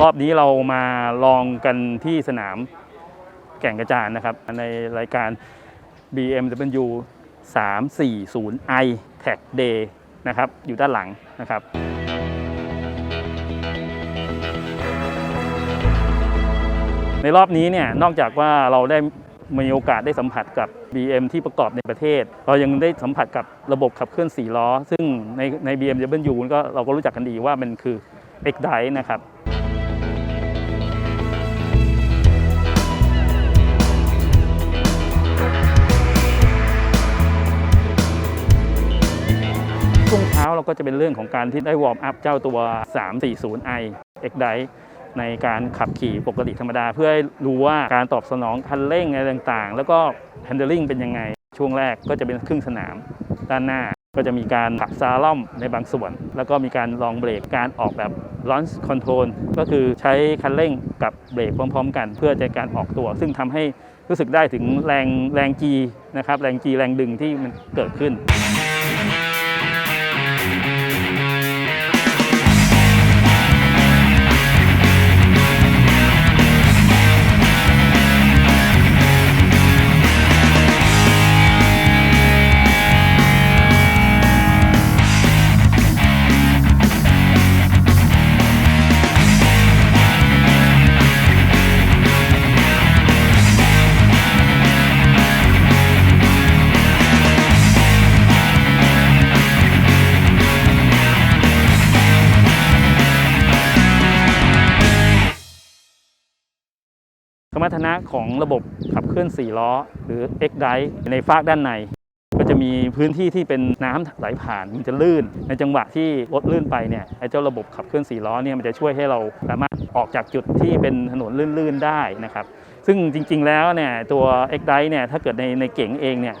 รอบนี้เรามาลองกันที่สนามแก่งกระจานนะครับ ในรายการ BMW 340i Tag Day นะครับ อยู่ด้านหลังนะครับในรอบนี้เนี่ยนอกจากว่าเราได้มีโอกาสได้สัมผัสกับ BM ที่ประกอบในประเทศ เรายังได้สัมผัสกับระบบขับเคลื่อน4ล้อ ซึ่งในใน BMW ก็เราก็รู้จักกันดีว่ามันคือ X Drive นะครับ ก็จะเป็นเรื่องของการที่ได้วอร์มอัพเจ้าตัว 340i X Drive ในการขับขี่ปกติธรรมดา เพื่อให้รู้ว่าการตอบสนองคันเร่งอะไรต่างๆ แล้วก็ handling เป็นยังไง ช่วงแรกก็จะเป็นครึ่งสนาม ด้านหน้าก็จะมีการขับซาล่อมในบางส่วน แล้วก็มีการลองเบรกการออกแบบ launch control ก็คือใช้คันเร่งกับเบรกพร้อม ๆ กัน เพื่อจะการออกตัว ซึ่งทำให้รู้สึกได้ถึงแรงแรง G นะครับแรง G แรงดึงที่มันเกิดขึ้น สมรรถนะของระบบขับเคลื่อน 4 ล้อ หรือ X Drive ในฟากด้านใน ก็จะมีพื้นที่ที่เป็นน้ำไหลผ่านมันจะลื่น ในจังหวะที่รถลื่นไปเนี่ยไอ้เจ้าระบบขับเคลื่อน 4 ล้อเนี่ยมันจะช่วยให้เราสามารถออกจากจุดที่เป็นถนนลื่นๆได้นะครับ ซึ่งจริง ๆ แล้วเนี่ยตัว X Drive เนี่ยถ้าเกิดในในเก๋งเองเนี่ย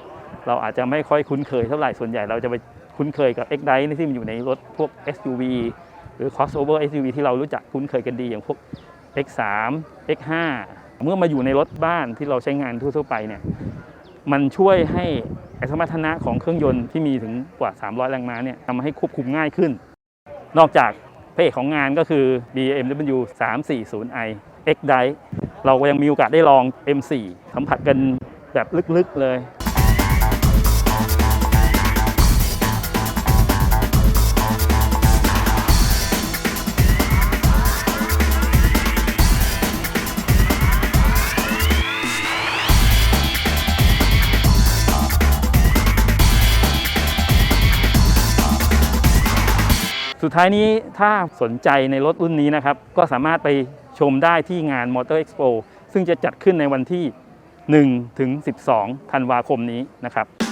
เราอาจจะไม่ค่อยคุ้นเคยเท่าไหร่ส่วนใหญ่เราจะไปคุ้นเคยกับ X Drive ที่มันอยู่ในรถพวก SUV หรือ crossover SUV ที่เรารู้จักคุ้นเคยกันดีอย่างพวก X3 X5 เมื่อมาอยู่ในรถบ้านที่เราใช้งานทั่วๆไปเนี่ยมันช่วยให้สมรรถนะของเครื่องยนต์ที่มีถึงกว่า 300 แรงม้าเนี่ยทำให้ควบคุมง่ายขึ้น นอกจากพระเอกของงานก็คือ BMW 340i X Drive เราก็ยังมีโอกาสได้ลอง M4 สัมผัสกันแบบลึกๆเลย สุดท้ายนี้ถ้าสนใจในรถรุ่นนี้นะครับ ก็สามารถไปชมได้ที่งาน Motor Expo ซึ่งจะจัดขึ้นในวันที่ 1 ถึง 12 ธันวาคมนี้นะครับ